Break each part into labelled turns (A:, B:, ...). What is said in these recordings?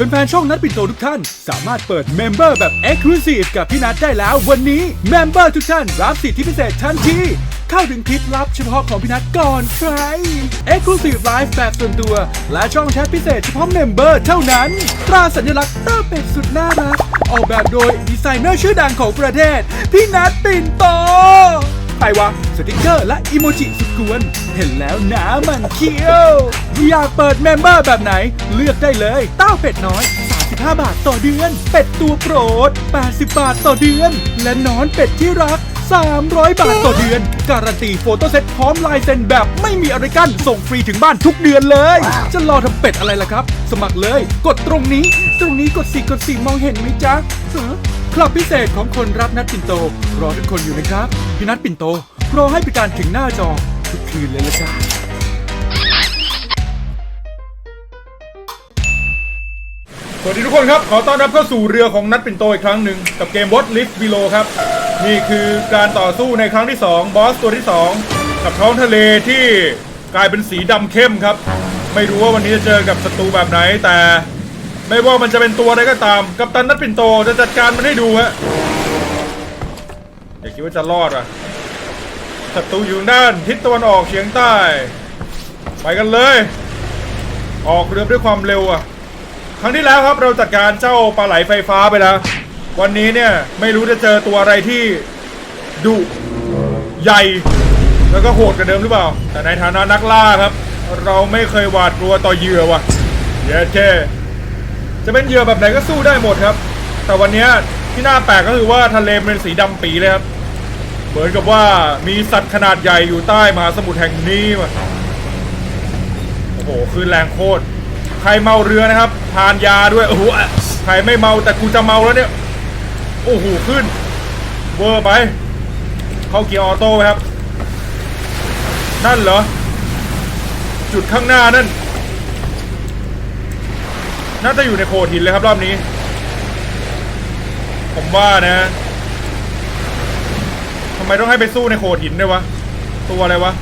A: แฟนๆช่องนัดปิ่นโตทุกท่าน สามารถเปิดเมมเบอร์แบบ Exclusive กับพี่นัดได้แล้ววันนี้เมมเบอร์ทุกท่านรับสิทธิพิเศษทันทีเข้าถึงคลิปลับเฉพาะของพี่นัดก่อนใคร Exclusive Live แบบส่วนตัว และช่องแชทพิเศษเฉพาะเมมเบอร์เท่านั้น ตราสัญลักษณ์ตอร์เป็ดสุดน่ารัก ออกแบบโดยดีไซเนอร์ชื่อดังของประเทศ พี่นัดปิ่นโต ไปวะสติกเกอร์และอีโมจิสุดกวน เห็นแล้วหนามันเคี้ยว อยากเปิดเมมเบอร์แบบไหน เลือกได้เลยเต้าเป็ดน้อย 35 บาทต่อเดือน เป็ดตัวโปรด 80 บาทต่อเดือน และนอนเป็ดที่รัก 300 บาทต่อเดือน การันตีโฟโต้เซตพร้อมลายเซ็นแบบไม่มีอะไรกั้นส่งฟรีถึงบ้านทุกเดือนเลย จะรอทำเป็ดอะไรล่ะครับ สมัครเลย กดตรงนี้ ตรงนี้กดสี่กดสี่มองเห็นไหมจ๊ะ คลับพิเศษของคนรักนัดปิ่นโต รอทุกคนอยู่นะครับ พี่นัดปิ่นโตรอให้บริการถึงหน้าจอทุกคืนเลยละจ้า
B: สวัสดีทุกคนครับ ขอต้อนรับเข้าสู่เรือของนัดปิ่นโตอีกครั้งหนึ่งกับเกม What Lift Below ครับ นี่คือการต่อสู้ในครั้งที่ 2 บอสตัวที่ 2 กับท้องทะเลที่กลายเป็นสีดำเข้มครับ ไม่รู้ว่าวันนี้จะเจอกับศัตรูแบบไหนแต่ ไม่ว่ามันจะเป็นตัวอะไรก็ตาม กับตันนัดปิ่นโตจะจัดการมันให้ดูฮะอย่าคิดว่าจะรอดว่ะศัตรูอยู่ด้านทิศตะวันออกเฉียงใต้ ไปกันเลย ออกเรือด้วยความเร็วอะ ครั้งที่แล้วครับเราจัดการเจ้าปลาไหลไฟฟ้าไปแล้ว วันนี้เนี่ยไม่รู้จะเจอตัวอะไรที่ดุใหญ่ แล้วก็โหดกว่าเดิมหรือเปล่า แต่ในฐานะนักล่าครับ เราไม่เคยหวาดกลัวต่อเหยื่อว่ะเย้เจ จะเป็นเหยื่อแบบไหนก็สู้ได้หมดครับ แต่วันนี้ที่น่าแปลกก็คือว่าทะเลเป็นสีดำปีเลยครับ เหมือนกับว่ามีสัตว์ขนาดใหญ่อยู่ใต้มหาสมุทรแห่งนี้ว่ะโอ้โหคลื่นแรงโคตร ใครเมาเรือนะครับ ทานยาด้วย โอ้โห ใครไม่เมาแต่กูจะเมาแล้วเนี่ย โอ้โห ขึ้น เวอร์ไป เข้าเกียร์ออโต้ครับ นั่นเหรอ จุดข้างหน้านั่น น่าจะอยู่ในโขดหินเลยครับรอบนี้ ผมว่านะทำไมต้องให้ไปสู้ในโขดหินด้วยวะ ตัวอะไรวะ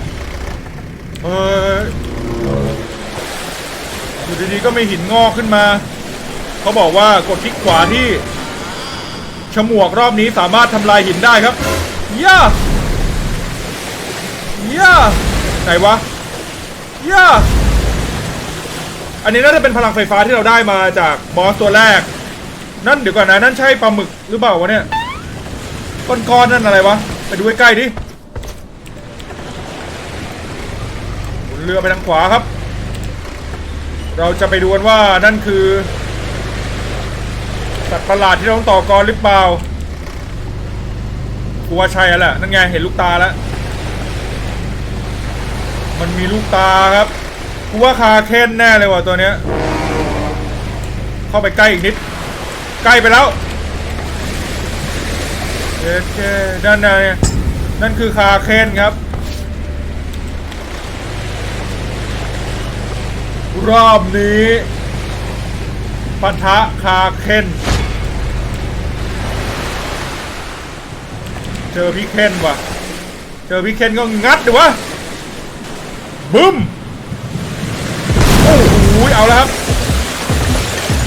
B: เอออยู่ดีๆก็มีหินงอกขึ้นมา เขาบอกว่ากดคลิกขวาที่ ฉมวกรอบนี้สามารถทำลายหินได้ครับย่าย่าไหนวะย่า อันนี้น่าจะเป็นพลังไฟฟ้าที่เราได้มาจากบอสตัวแรก นั่นเดี๋ยวก่อนนะ นั่นใช่ปลาหมึกหรือเปล่าวะเนี่ย ก้อนๆนั่นอะไรวะ ไปดูใกล้ๆดิหมุนเรือไปทางขวาครับ เราจะไปดูกันว่านั่นคือ สัตว์ประหลาดที่เราต้องต่อกรหรือเปล่ากูว่าใช่แล้วแหละนั่นไงเห็นลูกตาแล้ว มันมีลูกตาครับ กูว่าคาเคนแน่เลยว่ะตัวเนี้ย เข้าไปใกล้อีกนิด ใกล้ไปแล้วเจ๊เจ๊นั่นไงนั่นคือคาเคนครับ รอบนี้ปะทะคาเคนเจอพี่เคนว่ะ เจอพี่เคนก็งัดดิวะบึ้ม อ้โหเอาแล้วครับ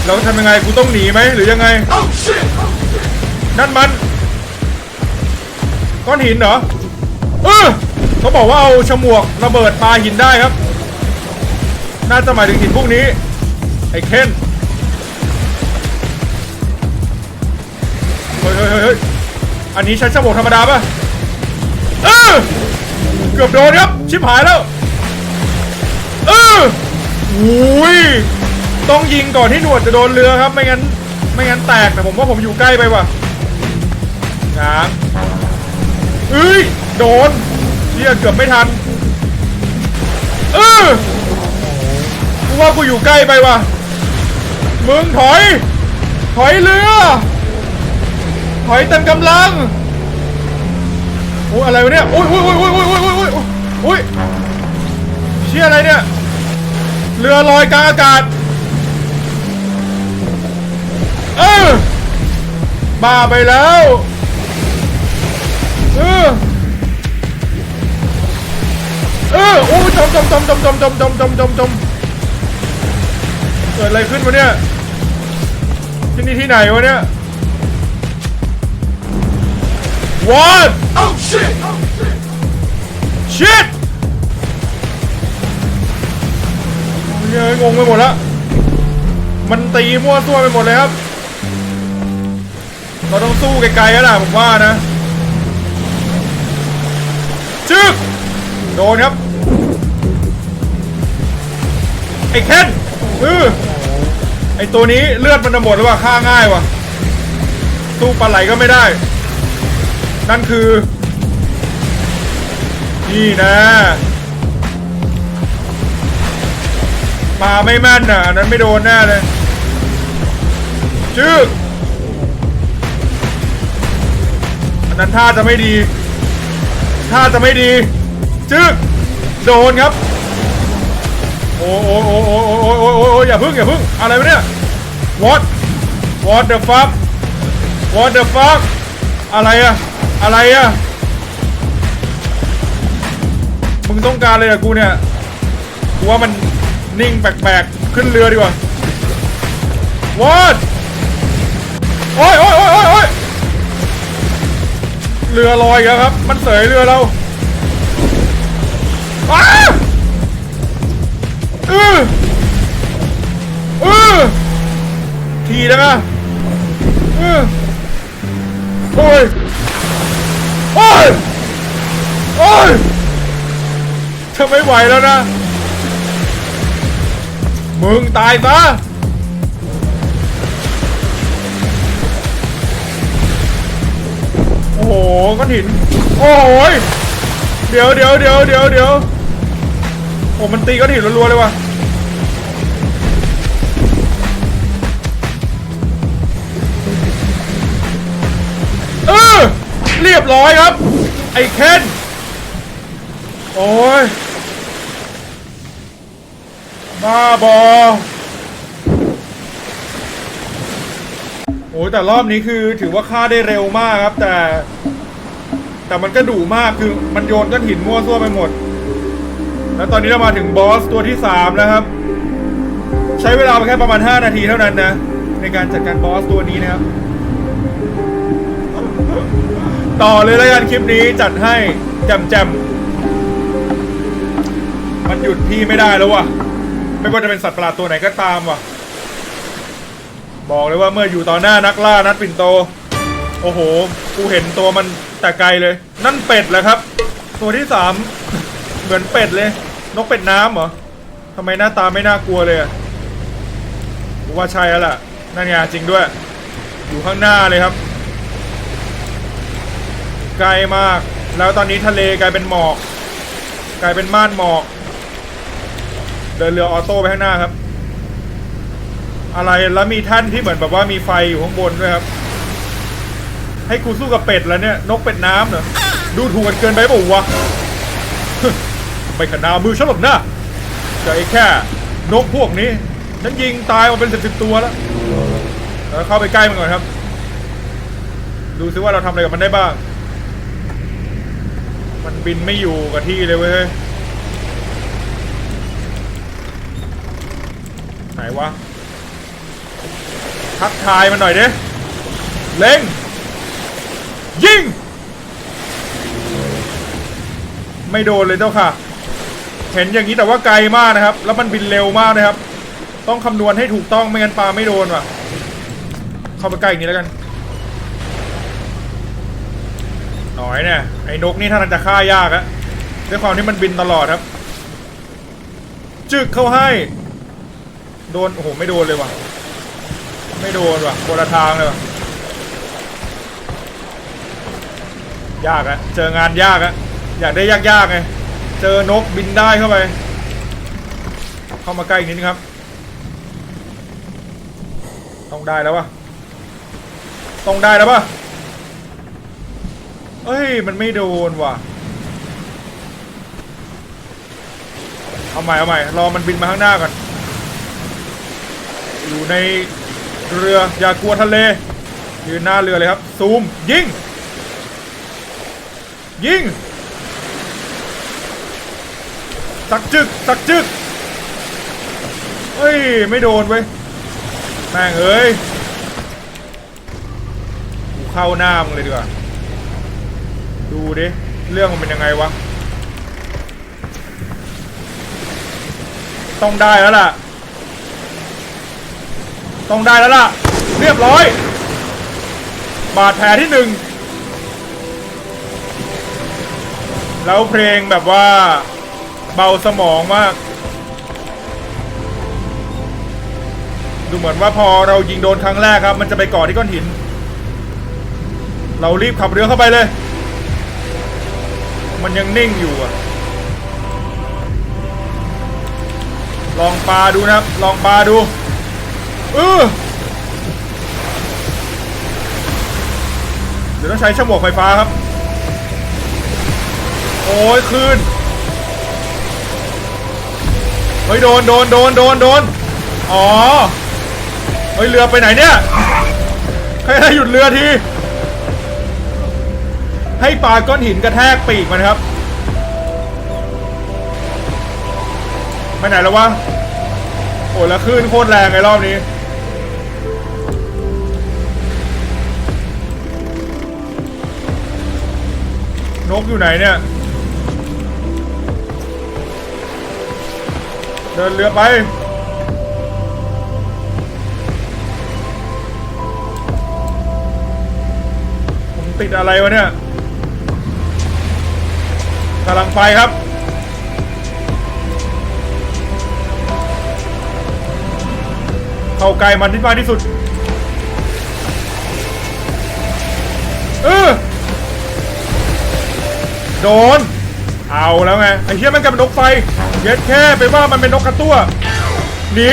B: เราทำยังไงกูต้องหนีไหมหรือยังไง นั่นมัน ก้อนหินเหรอ เออเขาบอกว่าเอาฉมวกระเบิดปาหินได้ครับ น่าจะหมายถึงหินพวกนี้ ไอ้เคนเฮ้ยเฮ้ยเฮ้ยเฮ้ยอันนี้ใช้ฉมวกธรรมดาป่ะ เออเกือบโดนครับ ชิบหายแล้วเออ อุ้ยต้องยิงก่อนที่หนวดจะโดนเรือครับไม่งั้นไม่งั้นแตกแต่ผมว่าผมอยู่ใกล้ไปว่ะน้ำเอ้ยโดนเชี่ยเกือบไม่ทันเออกูว่ากูอยู่ใกล้ไปว่ะมึงถอย ถอยเรือ ถอยเต็มกำลังโอ้อะไรวะเนี่ยโอ้ยโอ้ยโอ้ยโอ้ยโอ้ยโอ้ยโอ้ยเชี่ยอะไรเนี่ย เรือลอยกลางอากาศ เออบ้าไปแล้วเออเออโอ้จมจมจมจมจมจมจมจมจมจมเกิดอะไรขึ้นวะเนี่ย ที่นี่ที่ไหนวะเนี่ย What
C: Oh shit!
B: shit เฮ้ยงงไปหมดล้วมันตีมั่วซั่วไปหมดเลยครับ เราต้องสู้ไกลๆแล้วล่ะผมว่านะชึกโดนครับ ไอ้เคนเออไอ้ตัวนี้เลือดมันจะหมดแล้วว่ะฆ่าง่ายว่ะสู้ปลาไหลก็ไม่ได้ นั่นคือ นี่นะ มาไม่แม่นอะอันนั้นไม่โดนแน่เลยจึกอันนั้นท่าจะไม่ดี ท่าจะไม่ดี จึกโดนครับโอ้โอ้โอ้โอ้โอ้โอ้โอ้โอ้โอ้อย่าพึ่งอย่าพึ่งอะไรวะเนี่ย what what the fuck what the fuck อะไรอะอะไรอะมึงต้องการอะไรอะกูเนี่ยกูว่ามัน นิ่งแปลกๆขึ้นเรือดีกว่า what โอ้ยโอ้ยโอ้ยโอ้ยโอ้ยเรือลอยแล้วครับ มันเสยเรือเราอ้าเออเออทีแล้วนะเออโอ้ยโอ้ยโอ้ยจะไม่ไหวแล้วนะ มึงตายซะโอ้โหก้อนหิน โอ้โหยเดี๋ยวเดี๋ยวเดี๋ยวเดี๋ยวเดี๋ยวโอ้มันตีก้อนหินรัวๆเลยว่ะเออเรียบร้อยครับ ไอ้เคนโอ้ย บ้าบอโอ้ยแต่รอบนี้คือถือว่าฆ่าได้เร็วมากครับ แต่ แต่มันก็ดุมากคือมันโยนก้อนหินมั่วซั่วไปหมด แล้วตอนนี้เรามาถึงบอสตัวที่3แล้วครับ ใช้เวลาแค่ประมาณ 5 นาทีเท่านั้นนะ ในการจัดการบอสตัวนี้นะครับ ต่อเลยแล้วกันคลิปนี้จัดให้แจมแจมมันหยุดพี่ไม่ได้แล้วว่ะ ไม่ว่าจะเป็นสัตว์ประหลาดตัวไหนก็ตามวะบอกเลยว่าเมื่ออยู่ต่อหน้านักล่านัดปิ่นโต โอ้โห กูเห็นตัวมันแต่ไกลเลย นั่นเป็ดเหรอครับ ตัวที่สามเหมือนเป็ดเลย นกเป็ดน้ำเหรอทำไมหน้าตาไม่น่ากลัวเลยอะกูว่าใช่แล้วล่ะ นั่นไงจริงด้วย อยู่ข้างหน้าเลยครับ ไกลมาก แล้วตอนนี้ทะเลกลายเป็นหมอก กลายเป็นม่านหมอก เดินเรือออโต้ไปข้างหน้าครับ อะไรแล้วมีท่านที่เหมือนแบบว่ามีไฟอยู่ข้างบนด้วยครับ ให้กูสู้กับเป็ดแล้วเนี่ย นกเป็ดน้ำเหรอดูถูกกันเกินไปป่าวะไม่ขนามือฉันหรอกนะไอ้แค่นกพวกนี้ฉันยิงตายมาเป็นสิบสิบตัวแล้วแล้วเข้าไปใกล้มันก่อนครับ ดูซิว่าเราทำอะไรกับมันได้บ้าง มันบินไม่อยู่กับที่เลยเว้ย ไห นวะ ทักทายมันหน่อยดิเล็ง ยิง ไม่โดนเลยเจ้าค่ะ เห็นอย่างนี้แต่ว่าไกลมากนะครับ แล้วมันบินเร็วมากนะครับ ต้องคำนวณให้ถูกต้องไม่งั้นปลาไม่โดนว่ะ เข้าไปใกล้อย่างนี้แล้วกันหน่อยเนี่ยไอ้นกนี่ถ้าทางจะฆ่ายากอะด้วยความที่มันบินตลอดครับ จึกเข้าให้ โดน โอ้โห ไม่โดนเลยว่ะ ไม่โดนว่ะคนละทางเลยว่ะ ยากอะเจองานยากอะอยากได้ยากๆไง เจอนกบินได้เข้าไป เข้ามาใกล้อีกนิดนึงครับ ต้องได้แล้ววะต้องได้แล้วปะเอ้ย มันไม่โดนว่ะ เอาใหม่เอาใหม่ รอมันบินมาข้างหน้าก่อน อยู่ในเรืออย่ากลัวทะเล ยืนหน้าเรือเลยครับ ซูม ยิง ยิง สักจึก สักจึกเฮ้ย ไม่โดนเว้ย แม่งเอ้ยกูเข้าหน้ามึงเลยดีกว่า ดูดิ เรื่องมันเป็นยังไงวะ ต้องได้แล้วล่ะ ต้องได้แล้วล่ะ เรียบร้อย บาดแผลที่หนึ่งแล้วเพลงแบบว่าเบาสมองมาก ดูเหมือนว่าพอเรายิงโดนครั้งแรกครับ มันจะไปเกาะที่ก้อนหิน เรารีบขับเรือเข้าไปเลย มันยังนิ่งอยู่อะลองปลาดูนะครับ ลองปลาดู เออเดี๋ยวต้องใช้ฉมวกไฟฟ้าครับ โอ้ยคืนเฮ้ยโดนโดนโดนโดนโดนอ๋อเฮ้ยเรือไปไหนเนี่ยใครให้หยุดเรือทีให้ปลาก้อนหินกระแทกปีกมันครับไปไหนแล้ววะโอ้แล้วคลื่นโคตรแรงไอ้รอบนี้ นกอยู่ไหนเนี่ย เดินเรือไปผมติดอะไรวะเนี่ยกำลังไปครับเข้าใกล้มันที่มากที่สุด เออ โดน เอาแล้วไง ไอ้เหี้ยมันกลายเป็นนกไฟ เย็ดแค่ไปว่ามันเป็นนกกระตั้ว หนี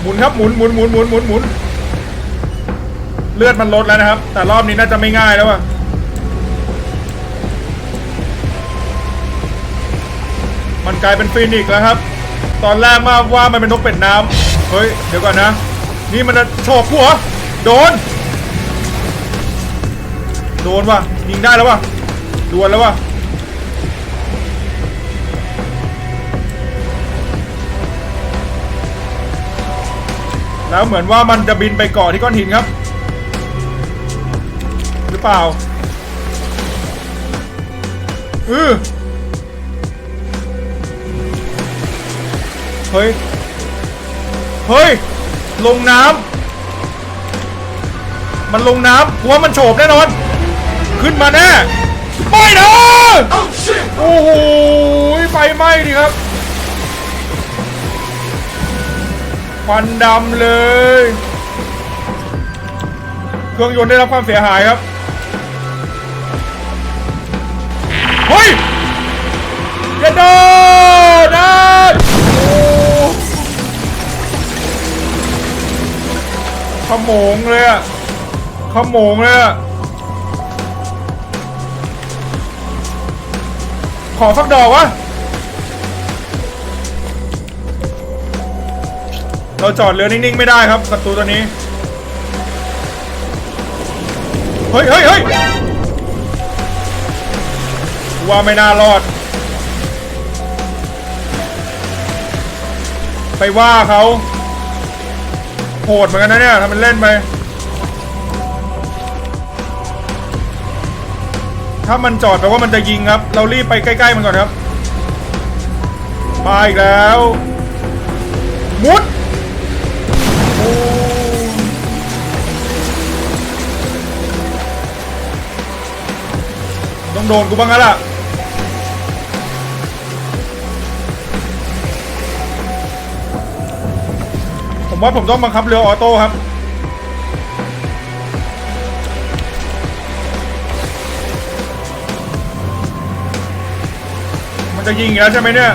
B: หมุนครับหมุนหมุนหมุนหมุนหมุนหมุน เลือดมันลดแล้วนะครับ แต่รอบนี้น่าจะไม่ง่ายแล้วอะมันกลายเป็นฟีนิกซ์แล้วครับ ตอนแรกมาว่ามันเป็นนกเป็ดน้ำเฮ้ย เดี๋ยวก่อนนะ นี่มันจะโฉบหัว โดน โดนว่ะยิงได้แล้วว่ะ ดวลแล้ววะแล้วเหมือนว่ามันจะบินไปเกาะที่ก้อนหินครับ หรือเปล่าอือเฮ้ย เฮ้ย ลงน้ำมันลงน้ำกลัวมันโฉบแน่นอน ขึ้นมาแน่ ไม่นะโอ้โหไฟไหม้ดิครับควันดำเลย เครื่องยนต์ได้รับความเสียหายครับ เฮ้ยอย่าโดนนะโอ้ขโมงเลยอะขโมงเลยอะ ขอสักดอกวะ เราจอดเรือนิ่งๆ ไม่ได้ครับศัตรูตัวนี้ เฮ้ยเฮ้ยเฮ้ยว่าไม่น่ารอด ไปว่าเขาโหดเหมือนกันนะเนี่ยทำเป็นเล่นไป ถ้ามันจอดแปลว่ามันจะยิงครับ เรารีบไปใกล้ๆมันก่อนครับ มาอีกแล้ว มุดต้องโดนกูบ้างแล้วล่ะผมว่าผมต้องบังคับเรือออโต้ครับ จะยิงอีกแล้วใช่ไหมเนี่ย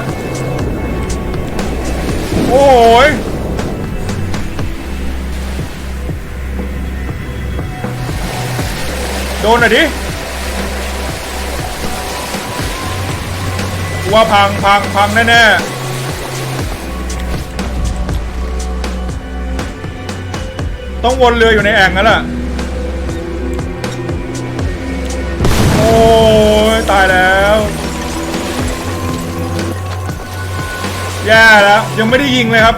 B: โอ้ยโดนหน่อยดิว่าพังพังพังแน่ๆต้องวนเรืออยู่ในแอ่งนั่นแหละโอ้ยตายแล้ว แย่แล้ว ยังไม่ได้ยิงเลยครับ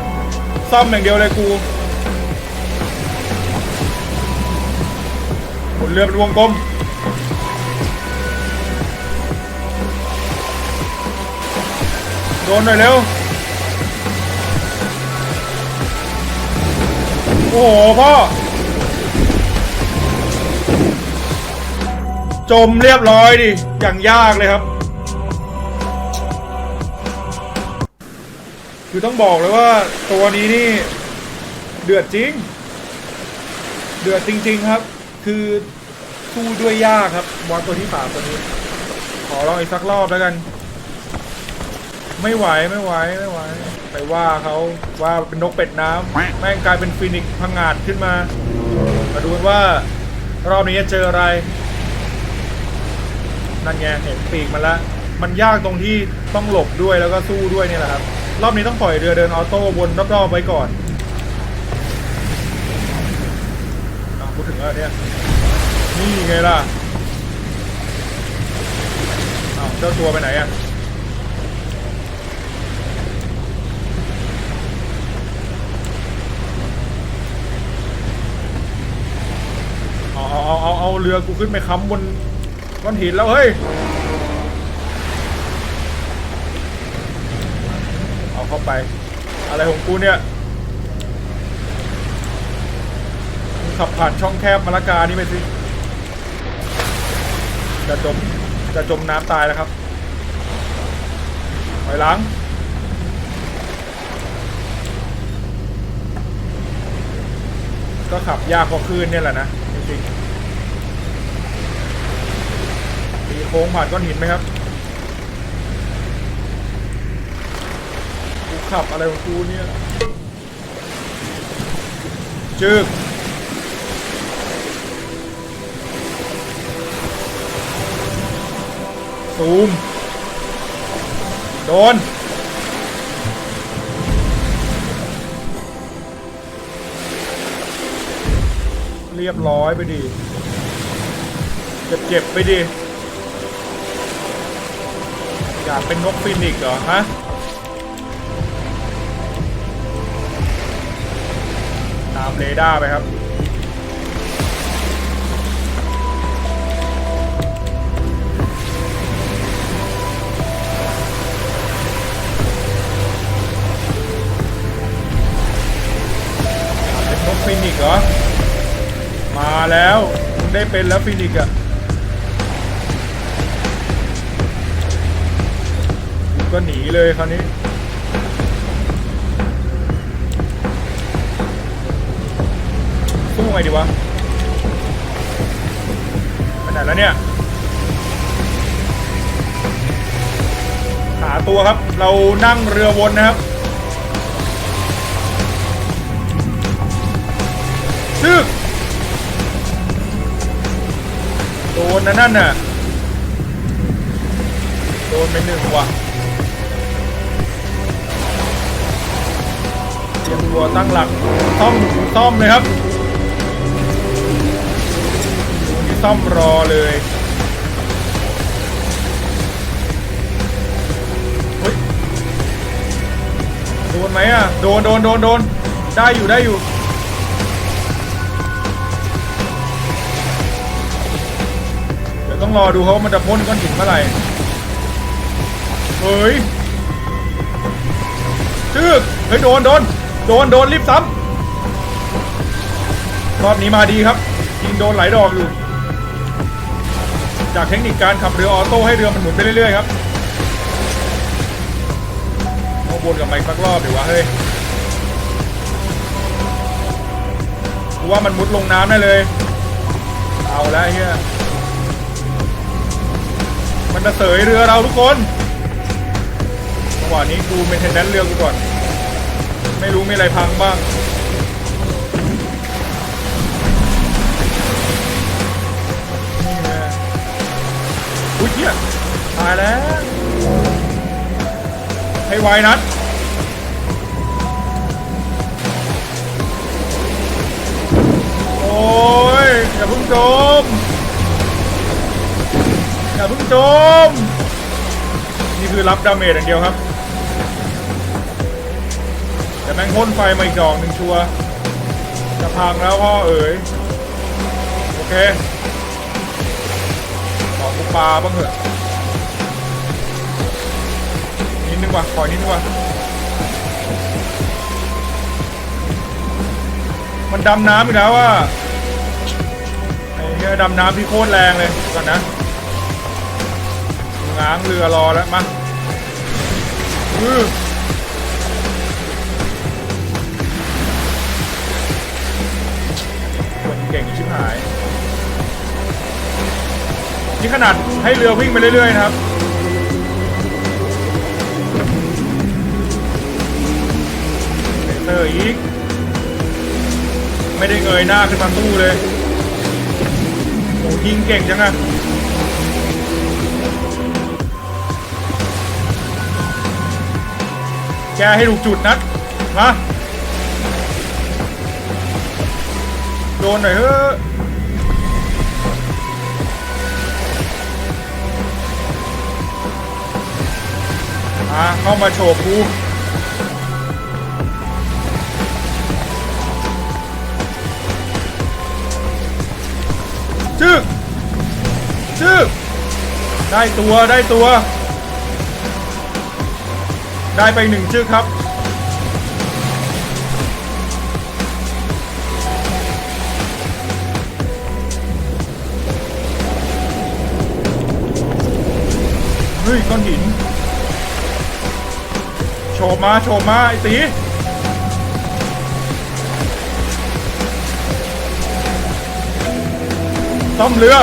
B: ซ่อมอย่างเดียวเลยกูนเรือเป็นวงกลมโดนหน่อยเร็ว โอ้โหพ่อ จมเรียบร้อยดิ อย่างยากเลยครับ คือต้องบอกเลยว่าตัวนี้นี่เดือดจริง เดือดจริง ๆครับ คือสู้ด้วยยากครับบอลตัวที่สามตัวนี้ ขอลองอีกสักรอบแล้วกัน ไม่ไหวไม่ไหวไม่ไหวไปว่าเขาว่าเป็นนกเป็ดน้ำแม่งกลายเป็นฟินิกพังงาดขึ้นมา มาดูกันว่ารอบนี้จะเจออะไรนั่นไงเห็นปีกมันละ มันยากตรงที่ต้องหลบด้วยแล้วก็สู้ด้วยนี่แหละครับ รอบนี้ต้องปล่อยเรือเดินออโต้วนรอบๆไว้ก่อนอพูดถึงแล้วเนี่ย นี่ไงล่ะอ้าวเจ้าตัวไปไหนอะอาเอาเอาเอาเอาเรือกูขึ้นไปค้ำบนก้อนหินแล้วเฮ้ย เอาเข้าไป อะไรของกูเนี่ยขับผ่านช่องแคบมะละกานี่ไปสิ จะจม จะจมน้ำตายแล้วครับถอยหลังก็ขับยากกว่าคลื่นเนี่ยแหละนะจริงๆตีโค้งผ่านก้อนหินไหมครับกู ขับอะไรของกูเนี่ยจึกซูม โดน เรียบร้อยไปดิเจ็บๆไปดิอยากเป็นนกฟินิกเหรอ ฮะ เรดาร์ไปครับเป็นนกฟินิกซ์เหรอ มาแล้วได้เป็นแล้วฟินิกซ์อะกูก็หนีเลยคราวนี้ ไงดีวะไปไหนแล้วเนี่ย หาตัวครับ เรานั่งเรือวนนะครับซึกโดนนะนั่นน่ะ โดนไปหนึ่งว่ะเตรียมตัวตั้งหลักซ่อมซ่อมเลยครับ ซ่อมรอเลยเฮ้ยโดนไหมอะ โดนโดนโดนโดนได้อยู่ได้อยู่ เดี๋ยวต้องรอดูเขาว่ามันจะพ่นก้อนหินเมื่อไหร่ เฮ้ยจึกเฮ้ยโดนโดนโดนโดนรีบซ้ำรอบนี้มาดีครับยิงโดนหลายดอกอยู่ จากเทคนิคการขับเรือออโต้ให้เรือมันหมุนไปเรื่อยๆครับเอาวนกับมาอีกสักรอบเดี๋ยววะเฮ้ยกูว่ามันมุดลงน้ำได้เลย เอาแล้วเฮียมันจะเสยเรือเราทุกคนจังหวะนี้กูเมนเทนแนนเรือกูก่อน ไม่รู้มีอะไรพังบ้าง แล้วให้ไวนัดโอ้ยอย่าเพิ่งจมอย่าเพิ่งจมนี่คือรับดาเมจอย่างเดียวครับแต่แม่งพ่นไฟมาอีกดอกหนึ่งชัวร์จะพังแล้วพ่อเอ๋ยโอเคกูปลาบ้างเหอะ นิดนึงว่ะขอนิดนึงว่ะมันดำน้ำอีกแล้วว่ะไอ้เหี้ยดำน้ำที่โคตรแรงเลยก่อนนะง้างเรือรอแล้วมาอือคนเก่งชิบหาย นี่ขนาดให้เรือวิ่งไปเรื่อยๆนะครับ เตอร์อีก ไม่ได้เงยหน้าขึ้นมาสู้เลยโอ้ยิงเก่งจังอะแกให้ถูกจุดนัดมาโดนหน่อยเฮ้อะเข้ามาโฉบกู ได้ตัวได้ตัว ได้ไปหนึ่งจึ๊กครับ เฮ้ยก้อนหิน โฉบมาโฉบมา ไอ้ตีต้อมเรือ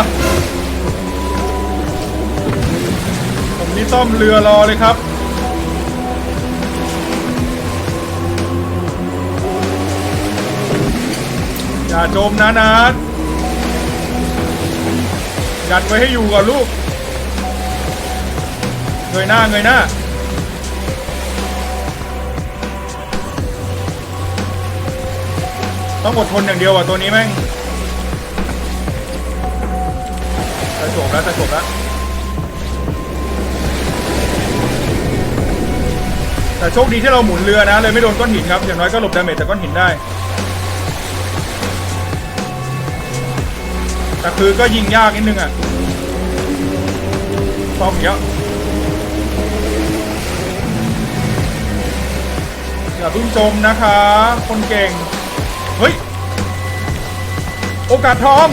B: ผมนี่อมเรือรอเลยครับ อย่าจมนะนัดยัดไว้ให้อยู่ก่อนลูก เงยหน้าเงยหน้าต้องอดทนอย่างเดียวอะตัวนี้แม่งจะจบแล้วจะจบแล้ว แต่โชคดีที่เราหมุนเรือนะเลยไม่โดนก้อนหินครับ อย่างน้อยก็หลบดาเมจจากก้อนหินได้ แต่คือก็ยิงยากนิดนึงอะป้อมเยอะอย่าเพิ่งจมนะคะ คนเก่ง เฮ้ย โอกาสทอง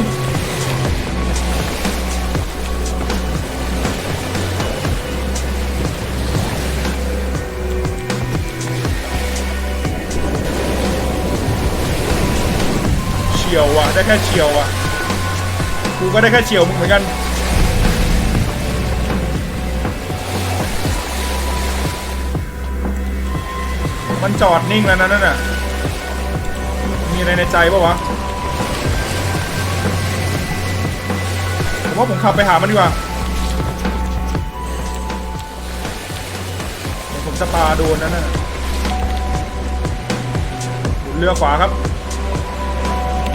B: ได้แค่เฉียวว่ะ กูก็ได้แค่เฉียวมึงเหมือนกัน มันจอดนิ่งแล้วนะนั่นน่ะ มีอะไรในใจปะวะ ผมว่าผมขับไปหามันดีกว่าผมจะปาโดนนั่นน่ะเรือขวาครับ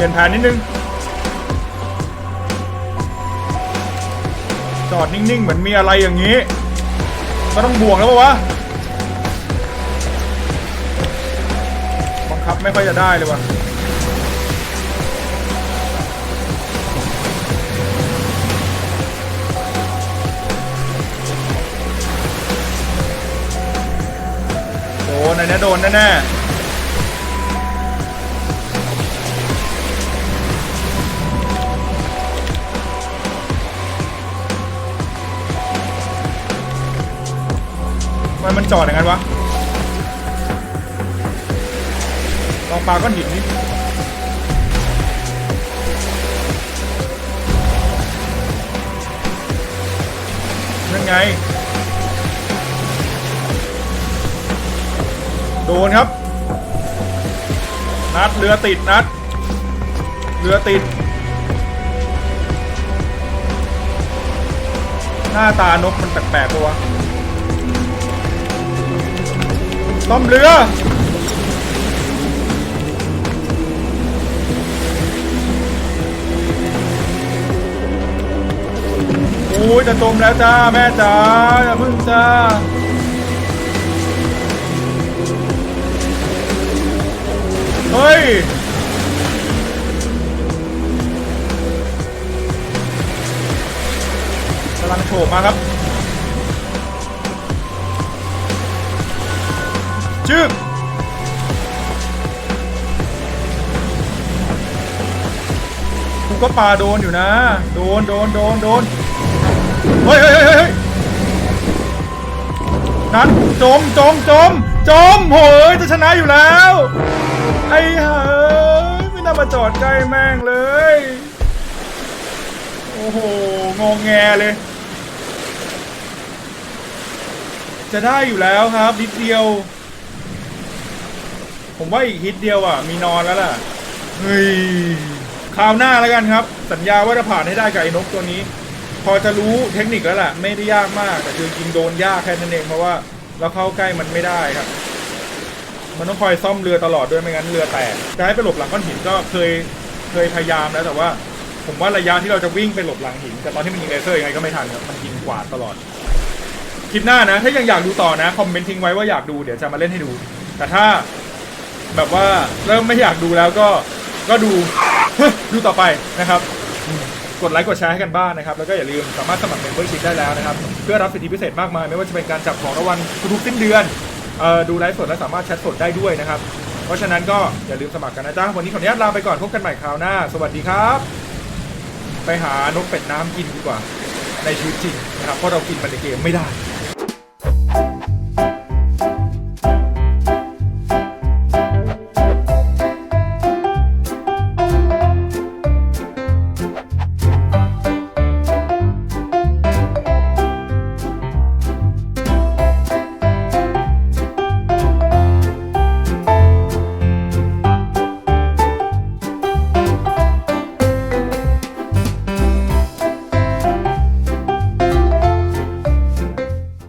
B: ลี่ยนแผนนิดนึง จอดนิ่งๆ เหมือนมีอะไรอย่างนี้ ก็ต้องบวกแล้วปะวะ บังคับไม่ค่อยจะได้เลยว่ะโดนอันนี้โดนแน่ๆ ทำไมมันจอดอย่างนั้นวะลองปาก้อนหินนี่นั่นไง โดนครับ นัดเรือติดนัด เรือติด หน้าตานกมันแปลกๆปะวะ ต้มเรือโอ้ยจะจมแล้วจ้าแม่จ๋าอย่าพึ่งจ้าเฮ้ยมฉบมาครับ จึ๊บกูก็ปาโดนอยู่นะ โดนโดนโดนโดนเฮ้ยเฮ้ยเฮ้ยเฮ้ยนัดจมจมจมจมโหยจะชนะอยู่แล้ว ไอ้ห่าเอ้ยไม่น่ามาจอดใกล้แม่งเลย โอ้โหงงแงเลย จะได้อยู่แล้วครับนิดเดียว ผมว่าอีกฮิตเดียวอะ มีนอนแล้วล่ะ เฮ้ยคราวหน้าแล้วกันครับ สัญญาว่าจะผ่านให้ได้กับไอ้นกตัวนี้ พอจะรู้เทคนิคแล้วล่ะ ไม่ได้ยากมาก แต่คือยิงโดนยากแค่นั้นเองเพราะว่าเราเข้าใกล้มันไม่ได้ครับ มันต้องคอยซ่อมเรือตลอดด้วยไม่งั้นเรือแตกจะให้ไปหลบหลังก้อนหินก็เคยเคยพยายามแล้วแต่ว่า ผมว่าระยะที่เราจะวิ่งไปหลบหลังหิน แต่ตอนที่มันยิงเลเซอร์ยังไงก็ไม่ทันครับมันยิงกวาดตลอดคลิปหน้านะ ถ้ายังอยากดูต่อนะ คอมเมนต์ทิ้งไว้ว่าอยากดูเดี๋ยวจะมาเล่นให้ดู แต่ถ้า แบบว่าเริ่มไม่อยากดูแล้วก็ก็ดู ดูต่อไปนะครับ กดไลค์กดแชร์ให้กันบ้างนะครับ แล้วก็อย่าลืมสามารถสมัครเมมเบอร์ชิพได้แล้วนะครับ เพื่อรับสิทธิพิเศษมากมาย ไม่ว่าจะเป็นการจับของรางวัลทุกๆสิ้นเดือนเอ่อดูไลฟ์สดและสามารถแชทสดได้ด้วยนะครับ เพราะฉะนั้นก็อย่าลืมสมัครกันนะจ๊ะวันนี้ขออนุญาตลาไปก่อนพบกันใหม่คราวหน้า สวัสดีครับ ไปหานกเป็ดน้ำกินดีกว่า ในชีวิตจริงนะครับเพราะเรากินมันในเกมไม่ได้